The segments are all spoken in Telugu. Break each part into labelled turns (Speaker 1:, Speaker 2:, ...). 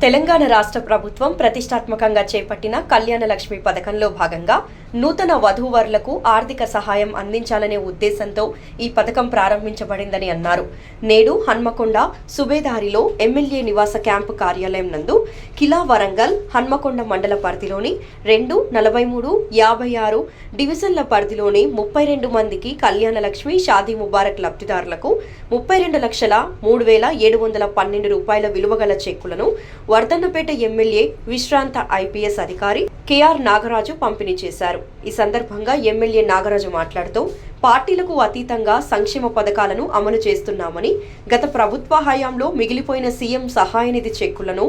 Speaker 1: తెలంగాణ రాష్ట్ర ప్రభుత్వం ప్రతిష్టాత్మకంగా చేపట్టిన కళ్యాణ లక్ష్మి పథకంలో భాగంగా నూతన వధూవరులకు ఆర్థిక సహాయం అందించాలనే ఉద్దేశంతో ఈ పథకం ప్రారంభించబడిందని అన్నారు. నేడు హన్మకొండ సుబేదారిలో ఎమ్మెల్యే నివాస క్యాంపు కార్యాలయం నందు కిలా వరంగల్ హన్మకొండ మండల పరిధిలోని రెండు నలభై మూడు యాభై ఆరు డివిజన్ల పరిధిలోని ముప్పై రెండు మందికి కళ్యాణ లక్ష్మి షాదీ ముబారక్ లబ్ధిదారులకు ముప్పై రెండు లక్షల మూడు వేల ఏడు వందల పన్నెండు రూపాయల విలువగల చెక్కులను వర్ధన్నపేట ఎమ్మెల్యే విశ్రాంత ఐపీఎస్ అధికారి కెఆర్ నాగరాజు పంపిణీ చేశారు. ఈ సందర్భంగా ఎమ్మెల్యే నాగరాజు మాట్లాడుతూ పార్టీలకు అతీతంగా సంక్షేమ పథకాలను అమలు చేస్తున్నామని గత ప్రభుత్వ హయాంలో మిగిలిపోయిన సీఎం సహాయ నిధి చెక్కులను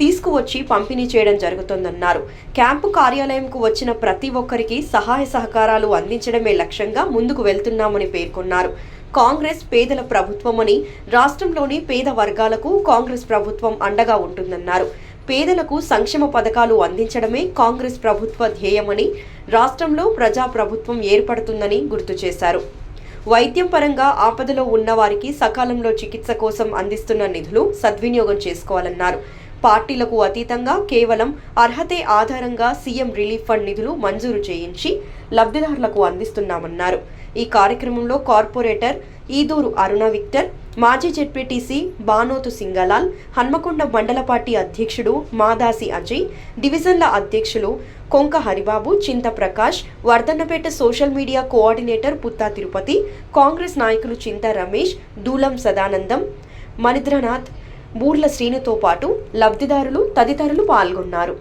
Speaker 1: తీసుకువచ్చి పంపిణీ చేయడం జరుగుతోందన్నారు. క్యాంపు కార్యాలయంకు వచ్చిన ప్రతి ఒక్కరికి సహాయ సహకారాలు అందించడమే లక్ష్యంగా ముందుకు వెళ్తున్నామని పేర్కొన్నారు. కాంగ్రెస్ పేదల ప్రభుత్వమని రాష్ట్రంలోని పేద వర్గాలకు కాంగ్రెస్ ప్రభుత్వం అండగా ఉంటుందన్నారు. పేదలకు సంక్షేమ పథకాలు అందించడమే కాంగ్రెస్ ప్రభుత్వ ధ్యేయమని రాష్ట్రంలో ప్రజా ప్రభుత్వం ఏర్పడుతుందని గుర్తు చేశారు. వైద్యం పరంగా ఆపదలో ఉన్న వారికి సకాలంలో చికిత్స కోసం అందిస్తున్న నిధులు సద్వినియోగం చేసుకోవాలన్నారు. పార్టీలకు అతీతంగా కేవలం అర్హతే ఆధారంగా సీఎం రిలీఫ్ ఫండ్ నిధులు మంజూరు చేయించి లబ్ధిదారులకు అందిస్తున్నామన్నారు. ఈ కార్యక్రమంలో కార్పొరేటర్ ఈదూరు అరుణ విక్టర్ మాజీ జెడ్పీటీసీ బానోతు సింగలాల్ హన్మకొండ మండల పార్టీ అధ్యక్షుడు మాదాసి అజయ్ డివిజన్ల అధ్యక్షులు Konka Haribabu Chinta Prakash Wardhannapet social media coordinator Putta Tirupati Congress నాయకులు చింత రమేష్ దూలం సదానందం మణిద్రనాథ్ బూర్ల శ్రీనుతో పాటు లబ్ధిదారులు తదితరులు పాల్గొన్నారు.